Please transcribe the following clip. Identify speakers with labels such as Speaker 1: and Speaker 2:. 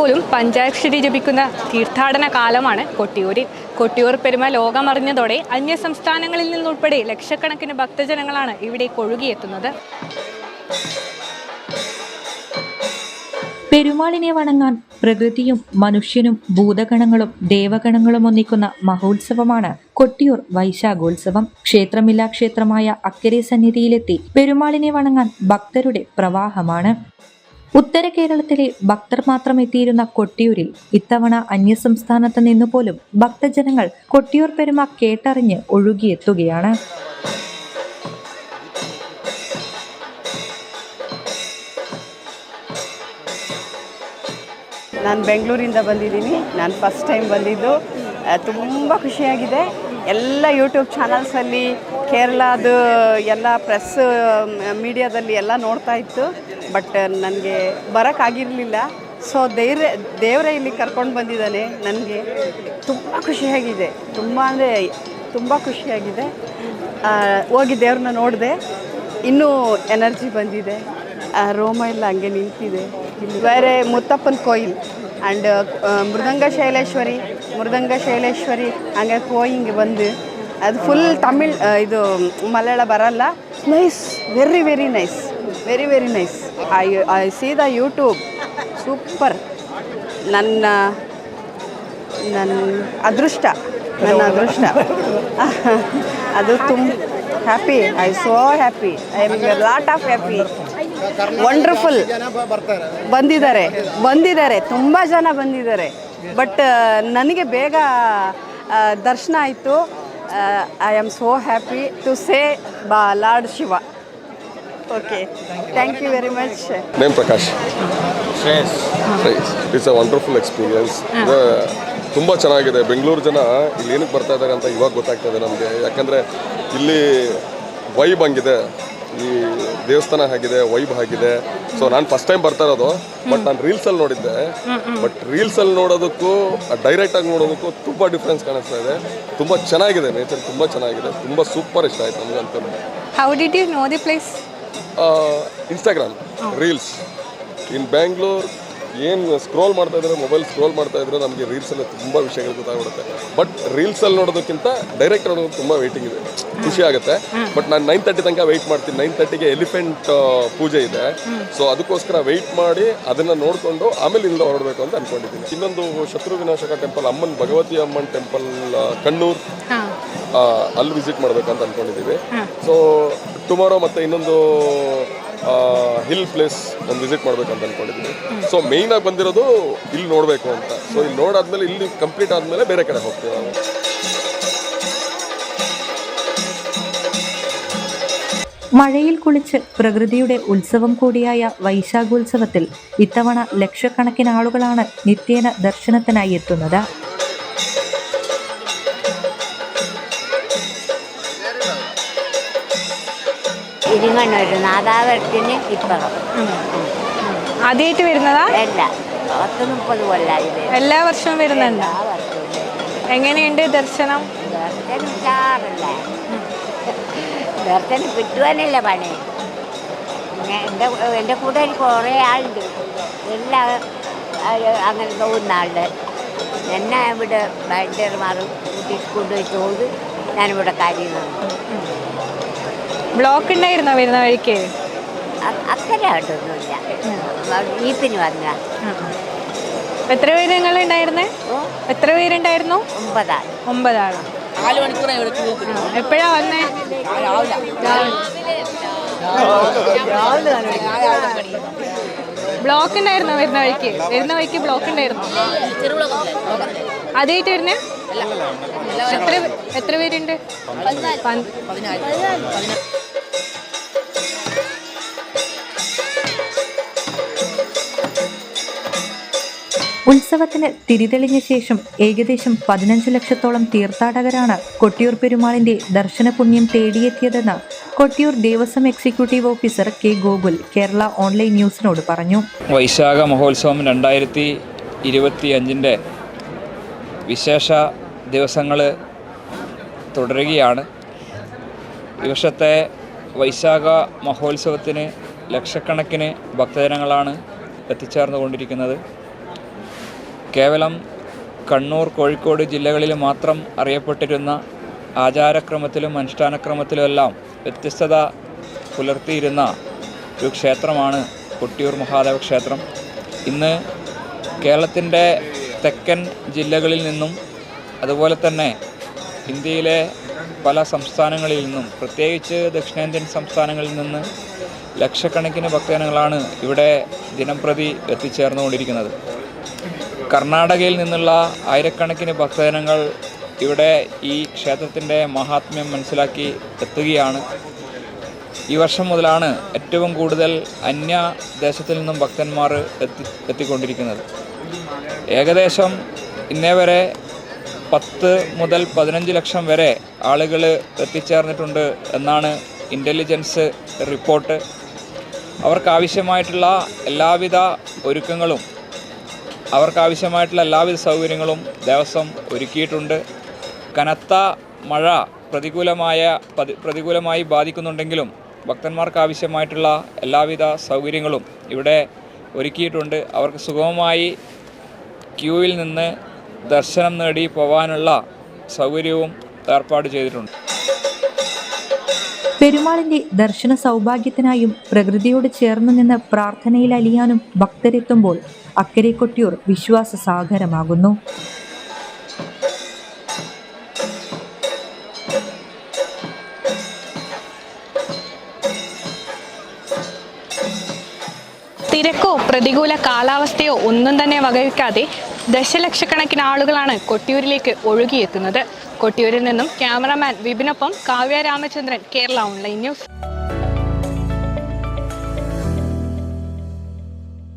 Speaker 1: പോലും പഞ്ചാക്ഷരി ജപിക്കുന്ന തീർത്ഥാടന കാലമാണ് കൊട്ടിയൂരിൽ. കൊട്ടിയൂർ പെരുമ ലോകമറിഞ്ഞതോടെ അന്യ സംസ്ഥാനങ്ങളിൽ നിന്നുൾപ്പെടെ ലക്ഷക്കണക്കിന് ഭക്തജനങ്ങളാണ് ഇവിടെ കൊഴുകിയെത്തുന്നത്.
Speaker 2: പെരുമാളിനെ വണങ്ങാൻ പ്രകൃതിയും മനുഷ്യനും ഭൂതഗണങ്ങളും ദേവഗണങ്ങളും ഒന്നിക്കുന്ന മഹോത്സവമാണ് കൊട്ടിയൂർ വൈശാഖോത്സവം. ക്ഷേത്രമില്ലാ ക്ഷേത്രമായ അക്കരെ സന്നിധിയിലെത്തി പെരുമാളിനെ വണങ്ങാൻ ഭക്തരുടെ പ്രവാഹമാണ്. ഉത്തര കേരളത്തിലെ ഭക്തർ മാത്രം എത്തിയിരുന്ന കൊട്ടിയൂരിൽ ഇത്തവണ അന്യസംസ്ഥാനത്ത് നിന്നുപോലും ഭക്തജനങ്ങൾ കൊട്ടിയൂർ പെരുമ കേട്ടറിഞ്ഞ് ഒഴുകിയെത്തുകയാണ്
Speaker 3: ನಾನು ಬೆಂಗಳೂರಿಂದ ಬಂದಿದ್ದೀನಿ ನಾನು ಫಸ್ಟ್ ಟೈಮ್ ಬಂದಿದ್ದು ತುಂಬ ಖುಷಿಯಾಗಿದೆ ಎಲ್ಲ ಯೂಟ್ಯೂಬ್ ಚಾನಲ್ಸಲ್ಲಿ ಕೇರಳದು ಎಲ್ಲ ಪ್ರೆಸ್ ಮೀಡಿಯಾದಲ್ಲಿ ಎಲ್ಲ ನೋಡ್ತಾ ಇತ್ತು ಬಟ್ ನನಗೆ ಬರೋಕ್ಕಾಗಿರಲಿಲ್ಲ. ಸೊ ಧೈರ್ಯ ದೇವರೇ ಇಲ್ಲಿ ಕರ್ಕೊಂಡು ಬಂದಿದ್ದಾನೆ ನನಗೆ. ತುಂಬ ಖುಷಿಯಾಗಿದೆ. ತುಂಬ ಅಂದರೆ, ತುಂಬ ಖುಷಿಯಾಗಿದೆ. ಹೋಗಿ ದೇವ್ರನ್ನ ನೋಡಿದೆ. ಇನ್ನೂ ಎನರ್ಜಿ ಬಂದಿದೆ. ರೋಮ ಎಲ್ಲ ಹಂಗೆ ನಿಂತಿದೆ. ಬೇರೆ ಮುತ್ತಪ್ಪನ ಕೋಯಿಲ್ ಆ್ಯಂಡ್ ಮೃದಂಗ ಶೈಲೇಶ್ವರಿ ಮೃದಂಗ ಶೈಲೇಶ್ವರಿ ಹಂಗೆ ಕೋಯಿಂಗ್ ಬಂದು. ಅದು ಫುಲ್ ತಮಿಳ್ ಇದು ಮಲಯಾಳ ಬರಲ್ಲ. Nice very very nice very very nice I I see the YouTube super ನನ್ನ ನನ್ನ ಅದೃಷ್ಟ. ನನ್ನ ಅದೃಷ್ಟ. ಅದು ತುಂಬ happy I so happy I am lot of happy wonderful ಬಂದಿದ್ದಾರೆ. ಬಂದಿದ್ದಾರೆ. ತುಂಬ ಜನ ಬಂದಿದ್ದಾರೆ. ಬಟ್ ನನಗೆ ಬೇಗ ದರ್ಶನ ಆಯಿತು. I am so happy to say ಬಾ, lord Shiva. Okay thank you very much
Speaker 4: name Prakash it's a wonderful experience ತುಂಬ ಚೆನ್ನಾಗಿದೆ. ಬೆಂಗಳೂರು ಜನ ಇಲ್ಲಿ ಏನಕ್ಕೆ ಬರ್ತಾ ಇದ್ದಾರೆ ಅಂತ ಇವಾಗ ಗೊತ್ತಾಗ್ತದೆ ನಮಗೆ. ಯಾಕಂದರೆ ಇಲ್ಲಿ ವೈಬ್ ಹಂಗಿದೆ. ಈ ದೇವಸ್ಥಾನ ಆಗಿದೆ ವೈಬ್ ಆಗಿದೆ. ಸೊ ನಾನು ಫಸ್ಟ್ ಟೈಮ್ ಬರ್ತಾ ಇರೋದು ಬಟ್ ನಾನು ರೀಲ್ಸಲ್ಲಿ ನೋಡಿದ್ದೆ. ಬಟ್ ರೀಲ್ಸಲ್ಲಿ ನೋಡೋದಕ್ಕೂ ಡೈರೆಕ್ಟಾಗಿ ನೋಡೋದಕ್ಕೂ ತುಂಬ ಡಿಫ್ರೆನ್ಸ್ ಕಾಣಿಸ್ತಾ ಇದೆ. ತುಂಬ ಚೆನ್ನಾಗಿದೆ ನೇಚರ್ ತುಂಬ ಚೆನ್ನಾಗಿದೆ. ತುಂಬ ಸೂಪರ್ ಇಷ್ಟ ಆಯ್ತು ಅಂತ
Speaker 1: how did you know the place
Speaker 4: Instagram reels in Bangalore ಏನು ಸ್ಕ್ರೋಲ್ ಮಾಡ್ತಾ ಇದ್ರೆ ಮೊಬೈಲ್ ಸ್ಕ್ರೋಲ್ ಮಾಡ್ತಾ ಇದ್ರೆ ನಮಗೆ ರೀಲ್ಸಲ್ಲಿ ತುಂಬ ವಿಷಯಗಳು ಗೊತ್ತಾಗ್ಬಿಡುತ್ತೆ. ಬಟ್ ರೀಲ್ಸಲ್ಲಿ ನೋಡೋದಕ್ಕಿಂತ ಡೈರೆಕ್ಟ್ ನೋಡೋದು ತುಂಬ ವೆಯ್ಟಿಂಗ್ ಇದೆ. ಖುಷಿ ಆಗುತ್ತೆ. ಬಟ್ ನಾನು ನೈನ್ ತರ್ಟಿ ತನಕ ವೆಯ್ಟ್ ಮಾಡ್ತೀನಿ. ನೈನ್ ತರ್ಟಿಗೆ ಎಲಿಫೆಂಟ್ ಪೂಜೆ ಇದೆ. ಸೊ ಅದಕ್ಕೋಸ್ಕರ ವೆಯ್ಟ್ ಮಾಡಿ ಅದನ್ನು ನೋಡಿಕೊಂಡು ಆಮೇಲೆ ಇಲ್ಲಿಂದ ಹೊರಡಬೇಕು ಅಂತ ಅಂದ್ಕೊಂಡಿದ್ದೀನಿ ಇನ್ನೊಂದು ಶತ್ರು ವಿನಾಶಕ ಟೆಂಪಲ್ ಅಮ್ಮನ್ ಭಗವತಿ ಅಮ್ಮನ್ ಟೆಂಪಲ್ ಕಣ್ಣೂರು ಅಲ್ಲಿ ವಿಸಿಟ್ ಮಾಡಬೇಕಂತ ಅಂದ್ಕೊಂಡಿದ್ದೀವಿ ಸೊ ಟುಮಾರೋ ಮತ್ತೆ ಇನ್ನೊಂದು ಹಿಲ್ ಪ್ಲೇಸ್ ಒಂದು ವಿಸಿಟ್ ಮಾಡ್ಬೇಕಂತ ಅನ್ಕೊಂಡಿದ್ದೀವಿ ಸೊ ಮೇಯ್ನ್ ಆಗಿ ಬಂದಿರೋದು ಇಲ್ಲಿ ನೋಡಬೇಕು ಅಂತ ಸೊ ಇಲ್ಲಿ ನೋಡಾದ್ಮೇಲೆ ಇಲ್ಲಿ ಕಂಪ್ಲೀಟ್ ಆದ್ಮೇಲೆ ಬೇರೆ ಕಡೆ ಹೋಗ್ತೀವಿ ನಾವು
Speaker 2: മഴയിൽ കുളിച്ച് പ്രകൃതിയുടെ ഉത്സവം കൂടിയായ വൈശാഖോത്സവത്തിൽ ഇത്തവണ ലക്ഷക്കണക്കിന് ആളുകളാണ് നിത്യേന ദർശനത്തിനായി എത്തുന്നത്
Speaker 5: ഇരിങ്ങണ്ണൂർ നാദാപുരത്തിന് ഇപ്പുറം.
Speaker 1: ആദ്യമായിട്ട് വരുന്നതാ?
Speaker 5: അല്ല പത്ത് മുപ്പത് കൊല്ലായി.
Speaker 1: എല്ലാ വർഷവും വരുന്നുണ്ട്.
Speaker 5: ആ വർഷവും.
Speaker 1: എങ്ങനെയുണ്ട് ദർശനം?
Speaker 5: ദർശനം ഉഷാറല്ല? ദർശനം കിട്ടുവാനല്ല പണി? എന്റെ എന്റെ കൂടെ ഒരു കുറേ ആളുണ്ട്. എല്ലാ അങ്ങനെ പോകുന്ന ആളുടെ എന്നെ ഇവിടെ ബാൻഡർമാർ കൂട്ടി കൊണ്ടുപോയി തോത് ഞാനിവിടെ കാര്യമാണ്
Speaker 1: ബ്ലോക്ക് ഉണ്ടായിരുന്നോ വരുന്ന വഴിക്ക്?
Speaker 5: ജീപ്പിന് വന്ന
Speaker 1: എത്ര പേര് നിങ്ങൾ ഉണ്ടായിരുന്നേ? എത്ര പേരുണ്ടായിരുന്നു?
Speaker 5: ഒമ്പതാൾ.
Speaker 1: ഒമ്പതാൾ. എപ്പോഴാ വന്നേ? ബ്ലോക്ക് ഉണ്ടായിരുന്നോ വരുന്ന വഴിക്ക്? വരുന്ന വഴിക്ക് ബ്ലോക്ക് ഉണ്ടായിരുന്നോ? ആദ്യമായിട്ട് വരുന്നേ? എത്ര എത്ര പേരുണ്ട്? പന്ത്-
Speaker 2: ഉത്സവത്തിന് തിരിതെളിഞ്ഞ ശേഷം ഏകദേശം പതിനഞ്ച് ലക്ഷത്തോളം തീർത്ഥാടകരാണ് കൊട്ടിയൂർ പെരുമാളിന്റെ ദർശന പുണ്യം തേടിയെത്തിയതെന്ന് Kottiyoor Devaswom executive officer K Gokul Kerala online ന്യൂസിനോട് പറഞ്ഞു.
Speaker 6: വൈശാഖ മഹോത്സവം രണ്ടായിരത്തി ഇരുപത്തി അഞ്ചിന്റെ വിശേഷ ദിവസങ്ങൾ തുടരുകയാണ്. ഈ വർഷത്തെ വൈശാഖ മഹോത്സവത്തിന് ലക്ഷക്കണക്കിന് ഭക്തജനങ്ങളാണ് എത്തിച്ചേർന്നുകൊണ്ടിരിക്കുന്നത്. കേവലം കണ്ണൂർ കോഴിക്കോട് ജില്ലകളിൽ മാത്രം അറിയപ്പെട്ടിരുന്ന ആചാരക്രമത്തിലും അനുഷ്ഠാനക്രമത്തിലുമെല്ലാം വ്യത്യസ്തത പുലർത്തിയിരുന്ന ഒരു ക്ഷേത്രമാണ് കൊട്ടിയൂർ മഹാദേവ ക്ഷേത്രം. ഇന്ന് കേരളത്തിന്റെ തെക്കൻ ജില്ലകളിൽ നിന്നും അതുപോലെ തന്നെ ഇന്ത്യയിലെ പല സംസ്ഥാനങ്ങളിൽ നിന്നും പ്രത്യേകിച്ച് ദക്ഷിണേന്ത്യൻ സംസ്ഥാനങ്ങളിൽ നിന്ന് ലക്ഷക്കണക്കിന് ഭക്തജനങ്ങളാണ് ഇവിടെ ദിനംപ്രതി എത്തിച്ചേർന്നുകൊണ്ടിരിക്കുന്നത്. കർണാടകയിൽ നിന്നുള്ള ആയിരക്കണക്കിന് ഭക്തജനങ്ങൾ ഇവിടെ ഈ ക്ഷേത്രത്തിന്റെ മഹാത്മ്യം മനസ്സിലാക്കി എത്തുകയാണ്. ഈ വർഷം മുതലാണ് ഏറ്റവും കൂടുതൽ അന്യ ദേശത്തിൽ നിന്നും ഭക്തന്മാർ എത്തി എത്തിക്കൊണ്ടിരിക്കുന്നത്. ഏകദേശം ഇന്നേ വരെ പത്ത് മുതൽ പതിനഞ്ച് ലക്ഷം വരെ ആളുകൾ എത്തിച്ചേർന്നിട്ടുണ്ട് എന്നാണ് ഇന്റലിജൻസ് റിപ്പോർട്ട്. അവർക്കാവശ്യമായിട്ടുള്ള എല്ലാവിധ ഒരുക്കങ്ങളും അവർക്കാവശ്യമായിട്ടുള്ള എല്ലാവിധ സൗകര്യങ്ങളും ദേവസ്വം ഒരുക്കിയിട്ടുണ്ട്. കനത്ത മഴ പ്രതികൂലമായ പ്രതികൂലമായി ബാധിക്കുന്നുണ്ടെങ്കിലും ഭക്തന്മാർക്ക് ആവശ്യമായിട്ടുള്ള എല്ലാവിധ സൗകര്യങ്ങളും ഇവിടെ ഒരുക്കിയിട്ടുണ്ട്. അവർക്ക് സുഗമമായി ക്യൂവിൽ നിന്ന് ദർശനം നേടി പോകാനുള്ള സൗകര്യവും ഏർപ്പാട് ചെയ്തിട്ടുണ്ട്.
Speaker 2: പെരുമാളിന്റെ ദർശന സൗഭാഗ്യത്തിനായും പ്രകൃതിയോട് ചേർന്നു നിന്ന് പ്രാർത്ഥനയിൽ അലിയാനും ഭക്തരെത്തുമ്പോൾ അക്കരെ കൊട്ടിയൂർ വിശ്വാസ സാഗരമാകുന്നു.
Speaker 1: തിരക്കോ പ്രതികൂല കാലാവസ്ഥയോ ഒന്നും തന്നെ വകവയ്ക്കാതെ ദശലക്ഷക്കണക്കിന് ആളുകളാണ് കൊട്ടിയൂരിലേക്ക് ഒഴുകിയെത്തുന്നത്. കൊട്ടിയൂരിൽ നിന്നും ക്യാമറാമാൻ വിപിനൊപ്പം കാവ്യ രാമചന്ദ്രൻ കേരള ഓൺലൈൻ ന്യൂസ്.